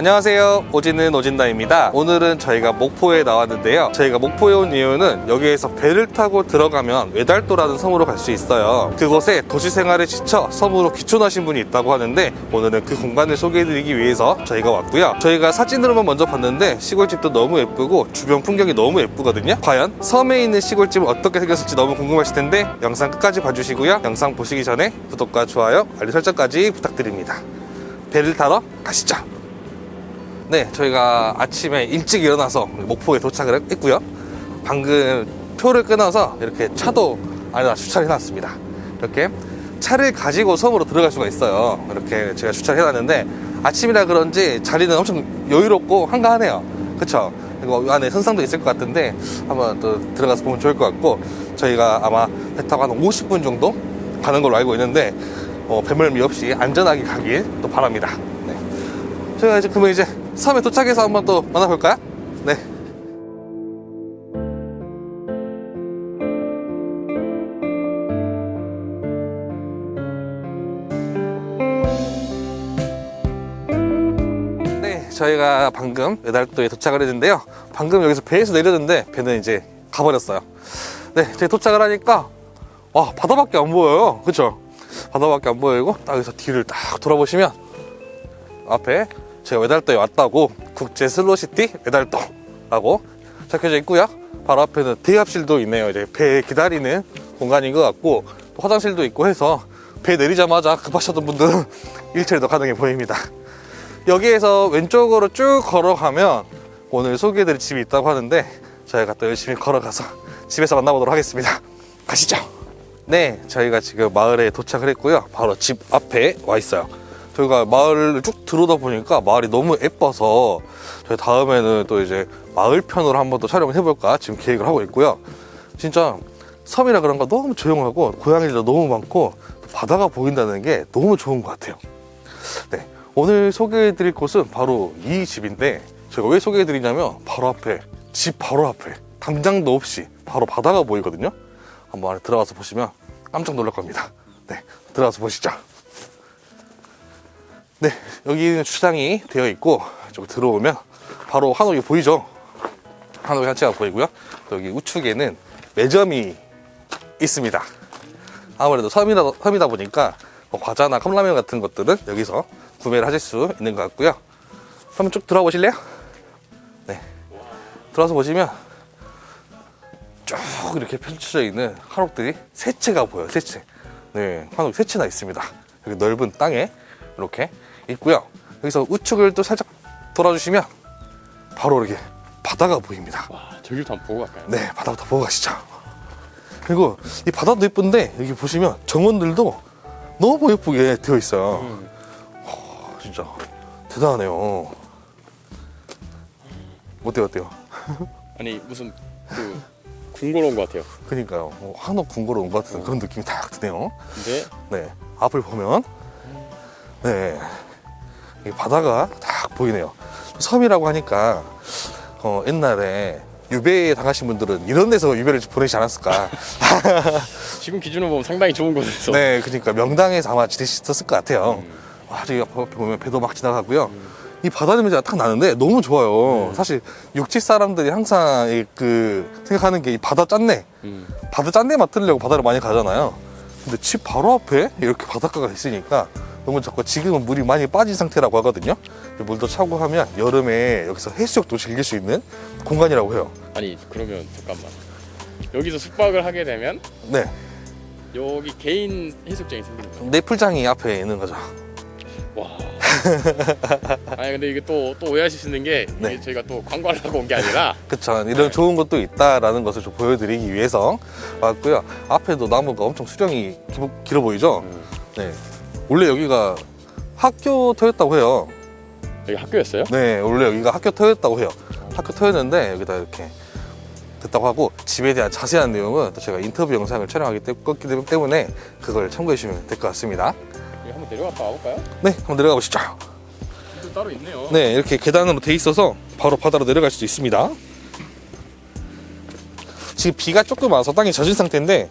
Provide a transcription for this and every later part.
안녕하세요. 오지는 오진다입니다. 오늘은 저희가 목포에 나왔는데요. 저희가 목포에 온 이유는 여기에서 배를 타고 들어가면 외달도라는 섬으로 갈 수 있어요. 그곳에 도시 생활에 지쳐 섬으로 귀촌하신 분이 있다고 하는데 오늘은 그 공간을 소개해드리기 위해서 저희가 왔고요. 저희가 사진으로만 먼저 봤는데 시골집도 너무 예쁘고 주변 풍경이 너무 예쁘거든요. 과연 섬에 있는 시골집은 어떻게 생겼을지 너무 궁금하실 텐데 영상 끝까지 봐주시고요. 영상 보시기 전에 구독과 좋아요, 알림 설정까지 부탁드립니다. 배를 타러 가시죠. 네, 저희가 아침에 일찍 일어나서 목포에 도착을 했고요. 방금 표를 끊어서 이렇게 차도 안에다 주차를 해놨습니다. 이렇게 차를 가지고 섬으로 들어갈 수가 있어요. 이렇게 제가 주차를 해놨는데 아침이라 그런지 자리는 엄청 여유롭고 한가하네요. 그쵸? 그리고 이 안에 선상도 있을 것 같은데 한번 또 들어가서 보면 좋을 것 같고 저희가 아마 배 타고 한 50분 정도 가는 걸로 알고 있는데 어, 배멀미 없이 안전하게 가길 또 바랍니다. 네. 저희가 이제 그러면 이제 섬에 도착해서 한번 또 만나볼까요? 네. 네, 저희가 방금 외달도에 도착을 했는데요. 방금 여기서 배에서 내렸는데 배는 이제 가버렸어요. 네, 저희 도착을 하니까 와 바다밖에 안 보여요. 그쵸? 바다밖에 안 보이고 딱 여기서 뒤를 딱 돌아보시면 앞에 제가 외달도에 왔다고 국제 슬로시티 외달도라고 적혀져 있고요. 바로 앞에는 대합실도 있네요. 이제 배 기다리는 공간인 것 같고 또 화장실도 있고 해서 배 내리자마자 급하셨던 분들은 일처리도 가능해 보입니다. 여기에서 왼쪽으로 쭉 걸어가면 오늘 소개해드릴 집이 있다고 하는데 저희가 또 열심히 걸어가서 집에서 만나보도록 하겠습니다. 가시죠. 네, 저희가 지금 마을에 도착을 했고요. 바로 집 앞에 와 있어요. 저희가 마을을 쭉 들어다 보니까 마을이 너무 예뻐서 저희 다음에는 또 이제 마을 편으로 한번 또 촬영을 해볼까 지금 계획을 하고 있고요. 진짜 섬이라 그런가 너무 조용하고 고양이들도 너무 많고 바다가 보인다는 게 너무 좋은 것 같아요. 네, 오늘 소개해드릴 곳은 바로 이 집인데 제가 왜 소개해드리냐면 바로 앞에 집 바로 앞에 담장도 없이 바로 바다가 보이거든요. 한번 안에 들어가서 보시면 깜짝 놀랄 겁니다. 네, 들어가서 보시죠. 네, 여기는 주차장이 되어 있고 이쪽 들어오면 바로 한옥이 보이죠. 한옥이 한채가 보이고요. 또 여기 우측에는 매점이 있습니다. 아무래도 섬이다, 섬이다 보니까 뭐 과자나 컵라면 같은 것들은 여기서 구매를 하실 수 있는 것 같고요. 한번 쭉 들어가 보실래요? 네. 들어와서 보시면 쭉 이렇게 펼쳐져 있는 한옥들이 세 채가 보여요. 세 채. 네, 한옥 세 채나 있습니다. 여기 넓은 땅에 이렇게 있고요. 여기서 우측을 또 살짝 돌아주시면 바로 이렇게 바다가 보입니다. 와 저기부터 한번 보고 갈까요? 네, 바다부터 보고 가시죠. 그리고 이 바다도 예쁜데 여기 보시면 정원들도 너무 예쁘게 되어 있어요. 음. 어, 진짜 대단하네요. 어때요, 어때요? 아니 무슨 그 궁궐 온것 같아요. 그러니까요. 어, 한옥 궁궐로 온것 같은 그런 느낌이 딱 드네요. 근데 네, 앞을 보면 네, 이 바다가 딱 보이네요. 섬이라고 하니까 어, 옛날에 유배 당하신 분들은 이런 데서 유배를 보내지 않았을까. 지금 기준으로 보면 상당히 좋은 곳에서 네, 그러니까 명당에서 아마 지내셨을 것 같아요. 와, 저기 앞에 보면 배도 막 지나가고요. 이 바다 냄새가 딱 나는데 너무 좋아요. 사실 육지 사람들이 항상 이그 생각하는 게 이 바다 짠내, 음. 바다 짠내 맡으려고 바다를 많이 가잖아요. 근데 집 바로 앞에 이렇게 바닷가가 있으니까 너무 좋고 지금은 물이 많이 빠진 상태라고 하거든요. 물도 차고 하면 여름에 여기서 해수욕도 즐길 수 있는 공간이라고 해요. 아니 그러면 잠깐만 여기서 숙박을 하게 되면 네, 여기 개인 해수욕장이 생기는 거예요. 내 풀장이 앞에 있는 거죠. 와. 아니 근데 이게 또또 있는 게 네. 이게 저희가 또 광고를 하고 온 게 아니라 그쵸. 이런 좋은 것도 있다라는 것을 좀 보여드리기 위해서 왔고요. 앞에도 나무가 엄청 수령이 기- 길어 보이죠? 네. 원래 여기가 학교 터였다고 해요. 여기 학교였어요? 네, 원래 여기가 학교 터였다고 해요. 학교 터였는데 여기다 이렇게 됐다고 하고 집에 대한 자세한 내용은 또 제가 인터뷰 영상을 촬영하기 때- 때문에 그걸 참고해 주시면 될 것 같습니다. 여기 한번 내려갔다 와볼까요? 네, 한번 내려가 보시죠. 또 따로 있네요. 네, 이렇게 계단으로 돼 있어서 바로 바다로 내려갈 수도 있습니다. 지금 비가 조금 와서 땅이 젖은 상태인데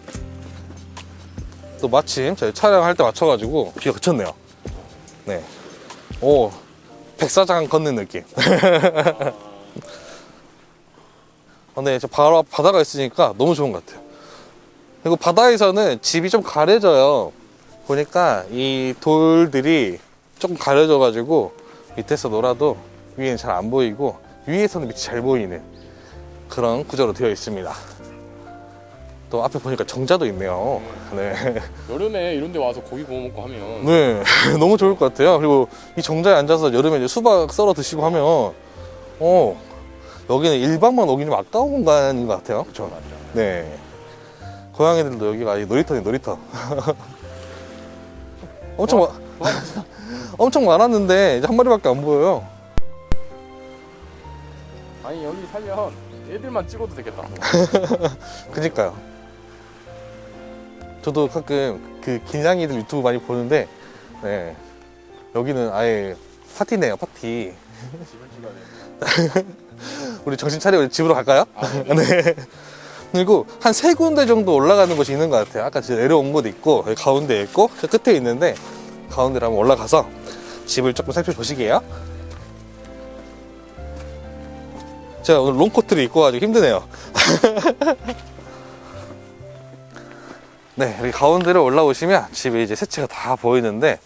또 마침 저희 촬영할 때 맞춰가지고 비가 그쳤네요. 네. 오, 백사장 걷는 느낌. 어, 네, 저 바로 앞 바다가 있으니까 너무 좋은 것 같아요. 그리고 바다에서는 집이 좀 가려져요. 보니까 이 돌들이 조금 가려져가지고 밑에서 놀아도 위에는 잘 안 보이고 위에서는 밑이 잘 보이는 그런 구조로 되어 있습니다. 또 앞에 보니까 정자도 있네요. 네. 여름에 이런 데 와서 고기 구워 먹고 하면 네, 너무 좋을 것 같아요. 그리고 이 정자에 앉아서 여름에 이제 수박 썰어 드시고 하면, 어, 여기는 일방만 오기 좀 아까운 공간인 것 같아요. 그렇죠? 네. 고양이들도 여기가 아예 놀이터네 놀이터. 엄청 마, 엄청 많았는데 이제 한 마리밖에 안 보여요. 아니 여기 살면 애들만 찍어도 되겠다. 그니까요. 저도 가끔 그 길냥이들 유튜브 많이 보는데, 네. 여기는 아예 파티네요, 파티. 집을 찍어야 돼. 우리 정신 차리고 집으로 갈까요? 아, 네. 네. 그리고 한 세 군데 정도 올라가는 곳이 있는 것 같아요. 아까 내려온 곳 있고, 여기 가운데 있고, 저 끝에 있는데, 가운데로 한번 올라가서 집을 조금 살펴보시게요. 제가 오늘 롱코트를 입고 가지고 힘드네요. 네, 여기 가운데로 올라오시면 집에 이제 세채가 다 보이는데,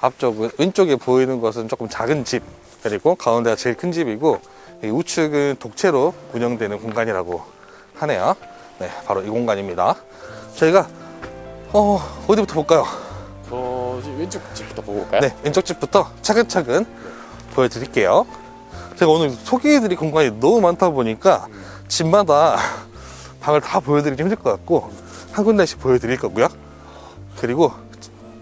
앞쪽, 왼쪽에 보이는 것은 조금 작은 집, 그리고 가운데가 제일 큰 집이고, 이 우측은 독채로 운영되는 공간이라고 하네요. 네, 바로 이 공간입니다. 저희가 어, 어디부터 볼까요? 저 집- 왼쪽 집부터 보고 올까요? 네, 왼쪽 집부터 차근차근 보여드릴게요. 제가 오늘 소개해드릴 공간이 너무 많다 보니까 집마다 방을 다 보여드리기 힘들 것 같고 한 군데씩 보여드릴 거고요. 그리고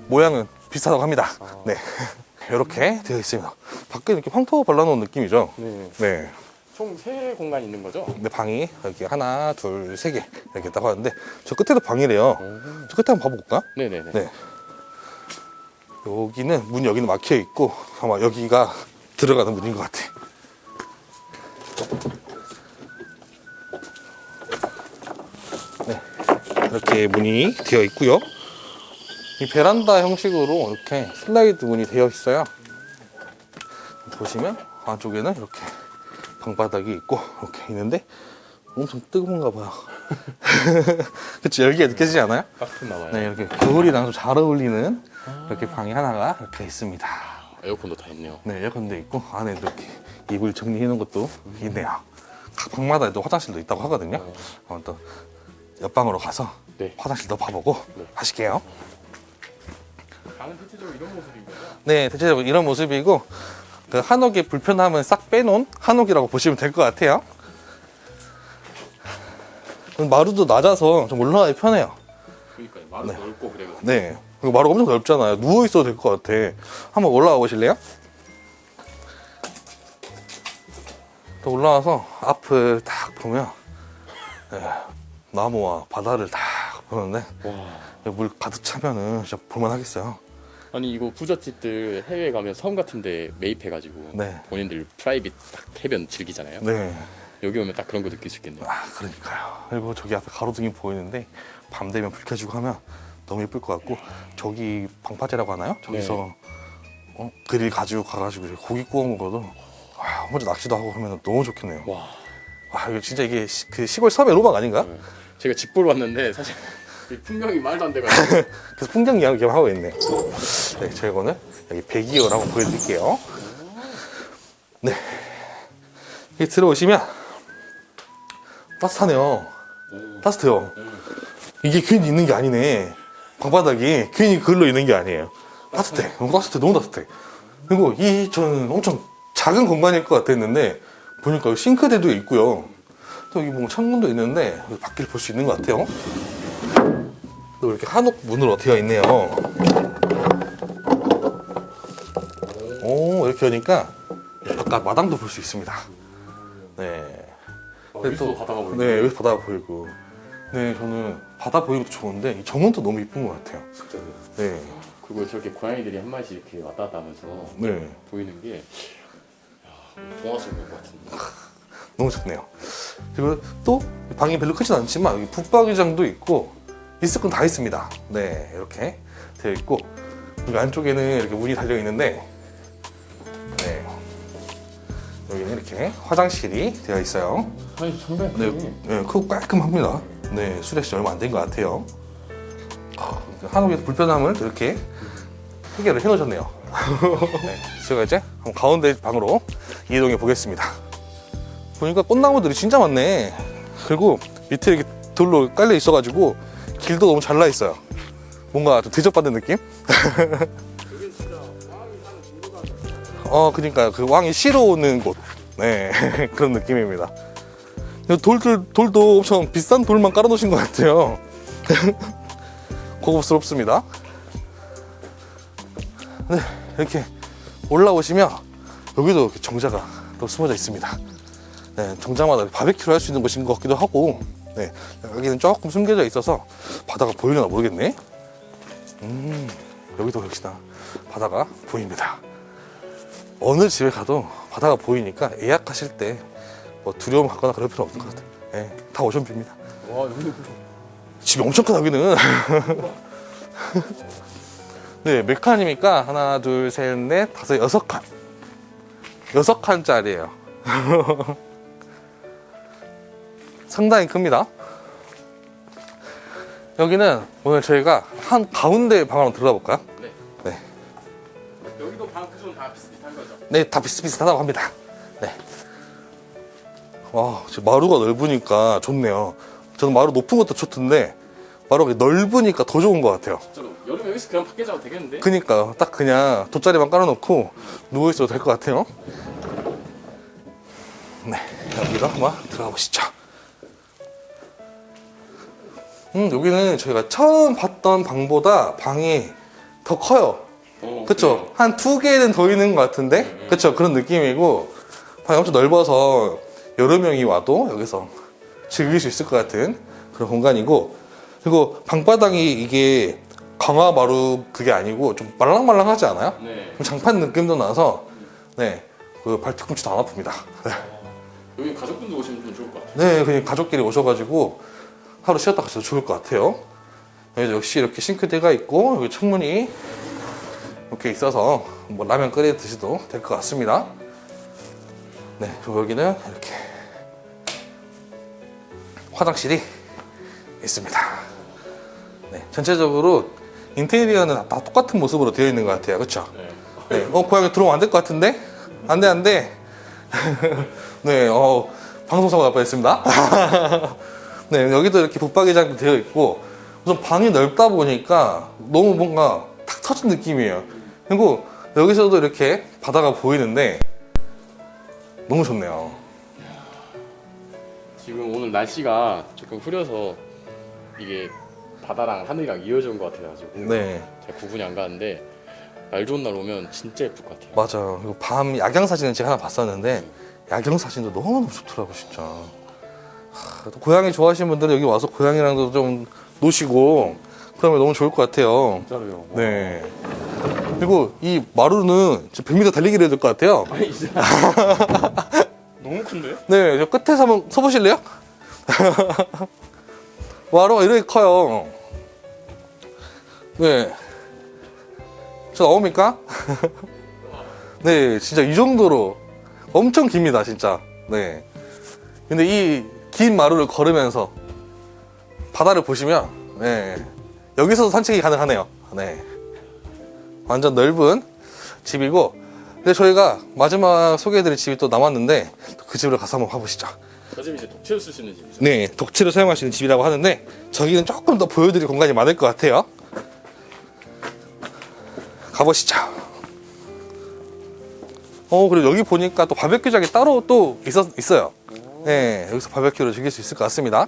모양은 비슷하다고 합니다. 네, 이렇게 되어 있습니다. 밖에 이렇게 황토 발라놓은 느낌이죠. 네. 네. 총 세 공간이 있는 거죠? 근데 방이 여기 하나, 둘, 세 개 이렇게 있다고 하는데 저 끝에도 방이래요. 저 끝에 한번 봐볼까? 네네네. 네. 여기는 문이 여기는 막혀 있고 아마 여기가 들어가는 문인 것 같아. 이렇게 문이 되어 있고요. 이 베란다 형식으로 이렇게 슬라이드 문이 되어 있어요. 보시면 안쪽에는 이렇게 방바닥이 있고 이렇게 있는데 엄청 뜨거운가 봐요. 그치 열기가 느껴지지 않아요? 봐요. 네, 이렇게 겨울이랑 좀 잘 어울리는 이렇게 방이 하나가 이렇게 있습니다. 에어컨도 다 있네요. 네, 에어컨도 있고 안에도 이렇게 이불 정리해 놓은 것도 있네요. 각 방마다 또 화장실도 있다고 하거든요. 한번 또 옆방으로 가서 네. 화장실도 봐보고 네. 하실게요. 방은 대체적으로 이런 모습인 거죠? 네, 대체적으로 이런 모습이고 그 한옥의 불편함은 싹 빼놓은 한옥이라고 보시면 될 것 같아요. 마루도 낮아서 좀 올라가기 편해요. 그러니까요. 마루 넓고 그래가지고. 네. 그리고 마루가 엄청 넓잖아요. 누워 있어도 될 것 같아. 한번 올라가 보실래요? 또 올라와서 앞을 딱 보면 네, 나무와 바다를 딱 보는데 와. 물 가득 차면은 진짜 볼만하겠어요. 아니 이거 부잣집들 해외 가면 섬 같은데 매입해가지고 네. 본인들 프라이빗 딱 해변 즐기잖아요. 네. 여기 오면 딱 그런 거 느낄 수 있겠네요. 아, 그러니까요. 그리고 저기 앞에 가로등이 보이는데 밤 되면 불 켜지고 하면 너무 예쁠 것 같고 저기 방파제라고 하나요? 저기서 어? 그릴 가지고 가가지고 이렇게 고기 구워 먹어도 아, 혼자 낚시도 하고 하면 너무 좋겠네요. 와. 와 이거 진짜 이게 시, 그 시골 섬의 로망 아닌가? 네. 제가 집 보러 왔는데 사실 이 풍경이 말도 안 돼가지고 그래서 풍경 이야기 좀 하고 있네. 네, 저희가 오늘 여기 102호를 한번 보여드릴게요. 네. 여기 들어오시면 따뜻하네요. 따뜻해요. 이게 괜히 있는 게 아니네. 방바닥이 괜히 그걸로 있는 게 아니에요. 따뜻해. 너무 따뜻해. 너무 따뜻해. 그리고 이 저는 엄청 작은 공간일 것 같았는데 보니까 싱크대도 있고요. 또 여기 뭐 창문도 있는데 여기 밖을 볼 수 있는 것 같아요. 또 이렇게 한옥 문으로 되어 있네요. 오 이렇게 하니까 바깥 마당도 볼 수 있습니다. 네. 어, 여기서 바다가 보이네. 네 여기 바다가 보이고. 네 저는 바다 보이는 것도 좋은데 이 정원도 너무 이쁜 것 같아요. 진짜요. 네. 그리고 저렇게 고양이들이 한 마리씩 이렇게 왔다 갔다 하면서 네. 보이는 게 야, 동화 속것 같은데. 너무 좋네요. 그리고 또 방이 별로 크진 않지만 여기 북박이장도 있고 있을 건 다 있습니다. 네 이렇게 되어 있고 여기 안쪽에는 이렇게 문이 달려 있는데 네 이렇게 화장실이 되어 있어요. 아니 상당히 네. 네, 크고 깔끔합니다. 네, 지 얼마 안 된 것 같아요. 아, 한옥의 불편함을 이렇게 해결을 해놓으셨네요. 네, 제가 이제 한번 가운데 방으로 이동해 보겠습니다. 보니까 꽃나무들이 진짜 많네. 그리고 밑에 이렇게 돌로 깔려 있어가지고 길도 너무 잘 나 있어요. 뭔가 좀 대접받는 느낌? 어, 그러니까 그 왕이 쉬러 오는 곳. 네, 그런 느낌입니다. 돌들 돌도 엄청 비싼 돌만 깔아놓으신 것 같아요. 고급스럽습니다. 네, 이렇게 올라오시면 여기도 정자가 또 숨어져 있습니다. 네, 정자마다 바베큐를 할 수 있는 곳인 것 같기도 하고, 네, 여기는 조금 숨겨져 있어서 바다가 보이려나 모르겠네. 음, 여기도 역시나 바다가 보입니다. 어느 집에 가도 바다가 보이니까 예약하실 때 뭐 두려움 갖거나 그럴 필요 없을 것 같아요. 예, 다 오션뷰입니다. 와 여기 집이 엄청 크다 여기는. 네, 몇 칸입니까? 하나, 둘, 셋, 넷, 다섯, 여섯 칸. 여섯 칸짜리예요. 상당히 큽니다. 여기는 오늘 저희가 한 가운데 방으로 들어가 볼까요? 네. 네. 여기도 방 크기는 다 비슷비슷한 거죠. 네, 다 비슷비슷하다고 합니다. 네. 와, 지금 마루가 넓으니까 좋네요. 저는 마루 높은 것도 좋던데, 마루가 넓으니까 더 좋은 것 같아요. 진짜로 여름에 여기서 그냥 밖에 자도 되겠는데? 그니까요. 딱 그냥 돗자리만 깔아놓고 누워있어도 될 것 같아요. 네, 여기로 한번 들어가 보시죠. 음, 여기는 저희가 처음 봤던 방보다 방이 더 커요. 어, 그쵸? 한두 개는 더 있는 것 같은데? 그쵸? 그런 느낌이고, 방이 엄청 넓어서 여러 명이 와도 여기서 즐길 수 있을 것 같은 그런 공간이고, 그리고 방바닥이 이게 강화 마루 그게 아니고 좀 말랑말랑하지 않아요? 네. 좀 장판 느낌도 나서, 네, 그 발뒤꿈치도 안 아픕니다. 네. 여기 가족분들 오시면 좀 좋을 것 같아요. 네, 그냥 가족끼리 오셔가지고 하루 쉬었다 가셔도 좋을 것 같아요. 여기 역시 이렇게 싱크대가 있고 여기 창문이 이렇게 있어서 뭐 라면 끓여 드셔도 될 것 같습니다. 네, 그리고 여기는 이렇게 화장실이 있습니다. 네, 전체적으로 인테리어는 다 똑같은 모습으로 되어 있는 것 같아요. 그렇죠? 네. 네, 어, 고양이 들어오면 안 될 것 같은데? 안 돼, 안 돼. 네, 어, 방송사고 날 뻔했습니다. 네, 여기도 이렇게 붙박이장도 되어 있고, 우선 방이 넓다 보니까 너무 뭔가 탁 터진 느낌이에요. 그리고 여기서도 이렇게 바다가 보이는데, 너무 좋네요. 지금 오늘 날씨가 조금 흐려서 이게 바다랑 하늘이랑 이어진 것 같아가지고 네, 제가 구분이 안 가는데 날 좋은 날 오면 진짜 예쁠 것 같아요. 맞아요. 그리고 밤 야경 사진은 제가 하나 봤었는데, 야경 사진도 너무너무 좋더라고, 진짜. 하, 또 고양이 좋아하시는 분들은 여기 와서 고양이랑도 좀 노시고, 그러면 너무 좋을 것 같아요. 진짜로요. 네. 그리고 이 마루는 지금 100m 달리기를 해야 될 것 같아요. 아니 진짜 너무 큰데? 네, 저 끝에서 한번 서보실래요? 마루가 이렇게 커요. 네. 저 나옵니까? 네, 진짜 이 정도로 엄청 깁니다, 진짜. 네. 근데 이 긴 마루를 걸으면서 바다를 보시면, 네. 여기서도 산책이 가능하네요. 네. 완전 넓은 집이고, 근데 저희가 마지막 소개해드릴 집이 또 남았는데, 그 집으로 가서 한번 가보시죠. 저 집이 이제 독채로 쓸수 있는 집이죠. 네, 독채로 사용할 수 있는 집이라고 하는데 저기는 조금 더 보여드릴 공간이 많을 것 같아요. 가보시죠. 어, 그리고 여기 보니까 또 바베큐장이 따로 또 있었, 있어요. 네, 여기서 바베큐를 즐길 수 있을 것 같습니다.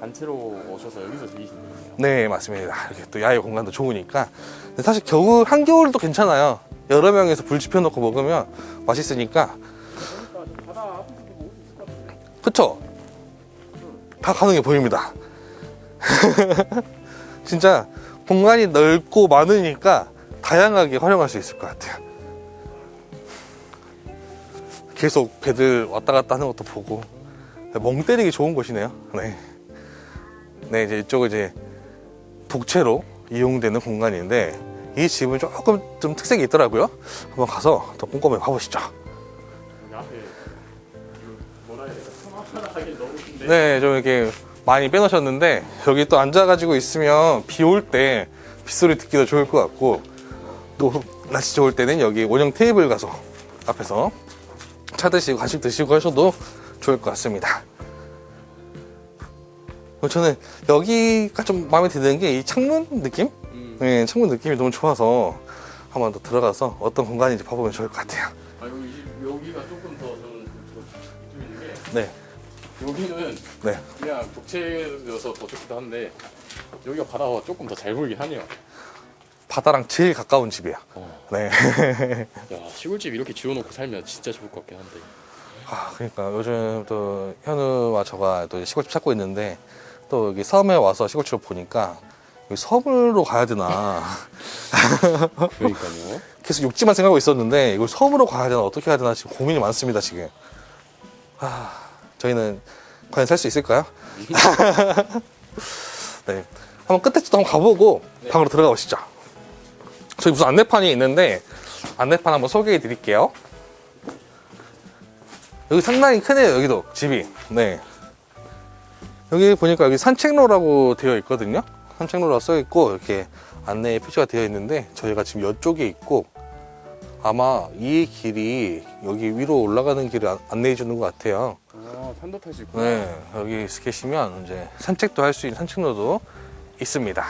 단체로 오셔서 여기서 즐기시는 거예요. 네, 맞습니다. 이렇게 또 야외 공간도 좋으니까. 근데 사실 겨울, 한겨울도 괜찮아요. 여러 명이서 불 지펴놓고 먹으면 맛있으니까. 그쵸? 다 가능해 보입니다. 진짜 공간이 넓고 많으니까 다양하게 활용할 수 있을 것 같아요. 계속 배들 왔다 갔다 하는 것도 보고 멍 때리기 좋은 곳이네요. 네. 네, 이제 이쪽은 이제 독채로 이용되는 공간인데 이 집은 조금 좀 특색이 있더라고요. 한번 가서 더 꼼꼼히 봐보시죠. 앞에 네, 좀 이렇게 많이 빼놓으셨는데 여기 또 앉아가지고 있으면 비 올 때 빗소리 듣기도 좋을 것 같고 또 날씨 좋을 때는 여기 원형 테이블 가서 앞에서 차 드시고 간식 드시고 하셔도 좋을 것 같습니다. 어, 저는 여기가 좀 마음에 드는 게 이 창문 느낌? 음. 네, 창문 느낌이 너무 좋아서 한번 더 들어가서 어떤 공간인지 봐보면 좋을 것 같아요. 아 여기 여기가 조금 더 저는 좀 있는 게 네, 여기는 네. 그냥 독채여서 더 좋기도 한데 여기가 바다가 조금 더 잘 보이긴 하네요. 바다랑 제일 가까운 집이에요. 어. 네. 야 시골집 이렇게 지어놓고 살면 진짜 좋을 것 같긴 한데. 아, 그러니까 요즘 또 현우와 저가 또 시골집 찾고 있는데 또 여기 섬에 와서 시골집을 보니까 여기 섬으로 가야 되나 그러니까요. 계속 육지만 생각하고 있었는데 이걸 섬으로 가야 되나 어떻게 해야 되나 지금 고민이 많습니다 지금. 아, 저희는 과연 살 수 있을까요? 네, 한번 끝에 또 한번 가보고 방으로 들어가 보시죠. 저기 무슨 안내판이 있는데 안내판 한번 소개해 드릴게요. 여기 상당히 크네요 여기도 집이. 네. 여기 보니까 여기 산책로라고 되어 있거든요. 산책로라고 써 있고 이렇게 안내 표시가 되어 있는데 저희가 지금 이쪽에 있고 아마 이 길이 여기 위로 올라가는 길을 안- 안내해 주는 것 같아요. 아 산도 탈수 있구나. 네, 여기 계시면 이제 산책도 할 수 있는 산책로도 있습니다.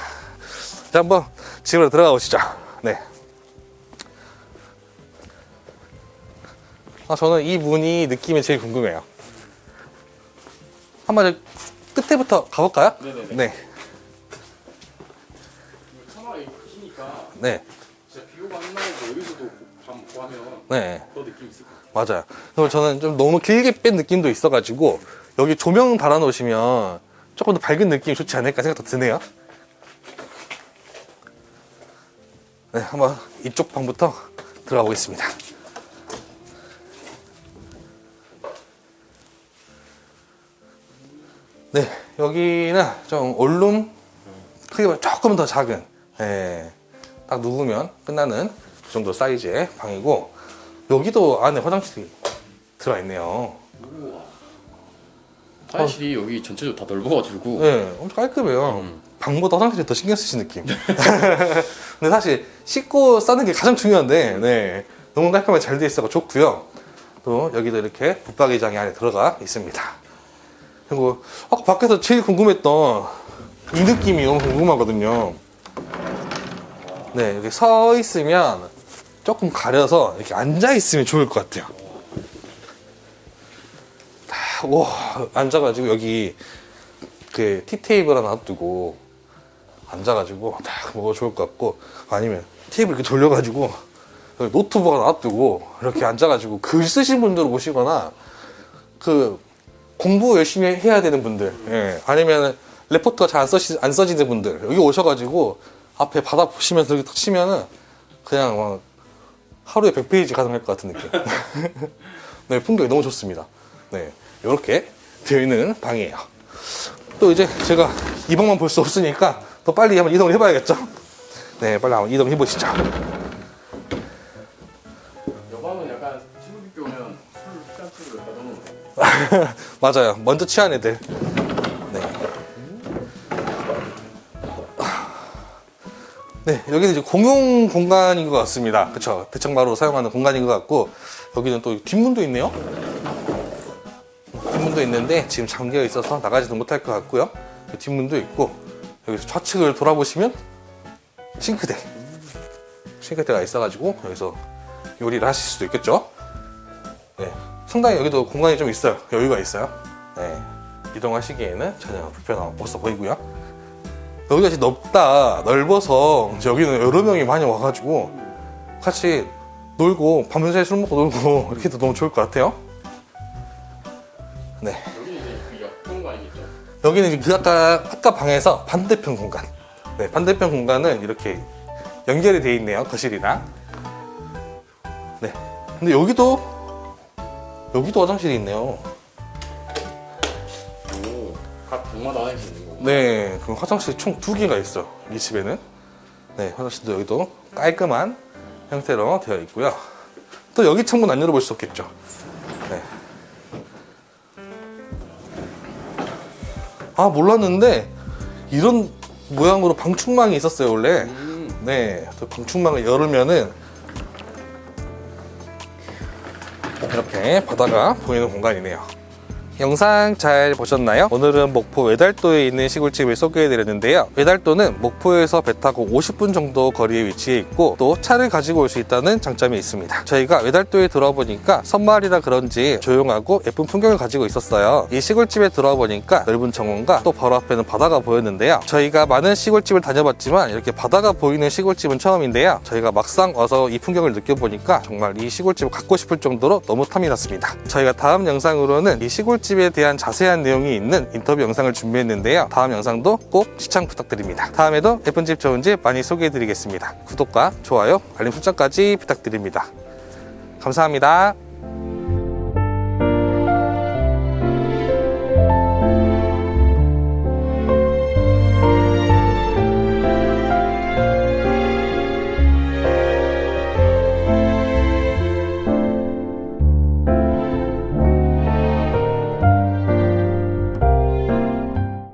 자, 한번 집으로 들어가 보시죠. 네. 아, 저는 이 문이 느낌이 제일 궁금해요. 한번 저 끝에부터 가볼까요? 네네네. 네, 크니까 네, 진짜 비 오고 안 나오고 여기서도 밤 구하면 네. 더 느낌 있을 것 같아요. 맞아요. 그리고 저는 좀 너무 길게 뺀 느낌도 있어가지고 여기 조명 달아놓으시면 조금 더 밝은 느낌이 좋지 않을까 생각도 드네요. 네, 한번 이쪽 방부터 들어가 보겠습니다. 네, 여기는 좀 원룸 크기가 조금 더 작은, 예, 딱 누우면 끝나는 그 정도 사이즈의 방이고 여기도 안에 화장실이 들어가 있네요. 화장실이 여기 전체적으로 다 넓어가지고 네, 엄청 깔끔해요. 음. 방보다 화장실이 더 신경 쓰신 느낌. 근데 사실 씻고 싸는 게 가장 중요한데, 네, 너무 깔끔하게 잘 돼 있어서 좋고요. 또 여기도 이렇게 붙박이장이 안에 들어가 있습니다. 그리고 아까 밖에서 제일 궁금했던 이 느낌이 너무 궁금하거든요. 네, 이렇게 서 있으면 조금 가려서 이렇게 앉아 있으면 좋을 것 같아요. 딱, 와, 앉아가지고 여기 그 티테이블 하나 놔두고 앉아가지고 딱 먹어 좋을 것 같고 아니면 테이블 이렇게 돌려가지고 노트북 하나 놔두고 이렇게 앉아가지고 글 쓰신 분들 오시거나 그 공부 열심히 해야 되는 분들 예. 아니면 레포트가 잘 안 써지, 안 써지는 분들 여기 오셔가지고 앞에 바다 보시면서 이렇게 탁 치면은 그냥 막 하루에 100페이지 가능할 것 같은 느낌 네 풍경이 너무 좋습니다 네 이렇게 되어 있는 방이에요 또 이제 제가 이 방만 볼 수 없으니까 더 빨리 한번 이동을 해봐야겠죠? 네, 빨리 한번 이동해 보시죠. 맞아요. 먼저 취한 애들. 네. 네, 여기는 이제 공용 공간인 것 같습니다. 그쵸. 대청마루 사용하는 공간인 것 같고, 여기는 또 뒷문도 있네요. 뒷문도 있는데, 지금 잠겨 있어서 나가지도 못할 것 같고요. 뒷문도 있고, 여기서 좌측을 돌아보시면, 싱크대. 싱크대가 있어가지고, 여기서 요리를 하실 수도 있겠죠. 네, 상당히 여기도 공간이 좀 있어요. 여유가 있어요. 네, 이동하시기에는 전혀 불편 없어 보이고요. 여기가 진짜 넓다, 넓어서 이제 여기는 여러 명이 많이 와가지고 같이 놀고 밤새 술 먹고 놀고 이렇게 해도 너무 좋을 것 같아요. 네, 여기는 이제 그 옆. 여기는 그 아까 아까 방에서 반대편 공간. 네, 반대편 공간은 이렇게 연결이 돼 있네요. 거실이랑. 네, 근데 여기도 여기도 화장실이 있네요. 오, 각 방마다 하나씩 있는 거고. 네, 그럼 화장실이 총두 개가 있어. 이 집에는. 네, 화장실도 여기도 깔끔한 형태로 되어 있고요. 또 여기 창문 안 열어볼 수 없겠죠. 네. 아 몰랐는데 이런 모양으로 방충망이 있었어요 원래. 음. 네, 그 방충망을 열으면은 이렇게 바다가 보이는 공간이네요. 영상 잘 보셨나요? 오늘은 목포 외달도에 있는 시골집을 소개해드렸는데요. 외달도는 목포에서 배 타고 50분 정도 거리에 위치해 있고 또 차를 가지고 올 수 있다는 장점이 있습니다. 저희가 외달도에 들어와 보니까 섬마을이라 그런지 조용하고 예쁜 풍경을 가지고 있었어요. 이 시골집에 들어와 보니까 넓은 정원과 또 바로 앞에는 바다가 보였는데요. 저희가 많은 시골집을 다녀봤지만 이렇게 바다가 보이는 시골집은 처음인데요. 저희가 막상 와서 이 풍경을 느껴보니까 정말 이 시골집을 갖고 싶을 정도로 너무 탐이 났습니다. 저희가 다음 영상으로는 이 시골집 에 대한 자세한 내용이 있는 인터뷰 영상을 준비했는데요. 다음 영상도 꼭 시청 부탁드립니다. 다음에도 예쁜 집 좋은 집 많이 소개해드리겠습니다. 구독과 좋아요, 알림 설정까지 부탁드립니다. 감사합니다.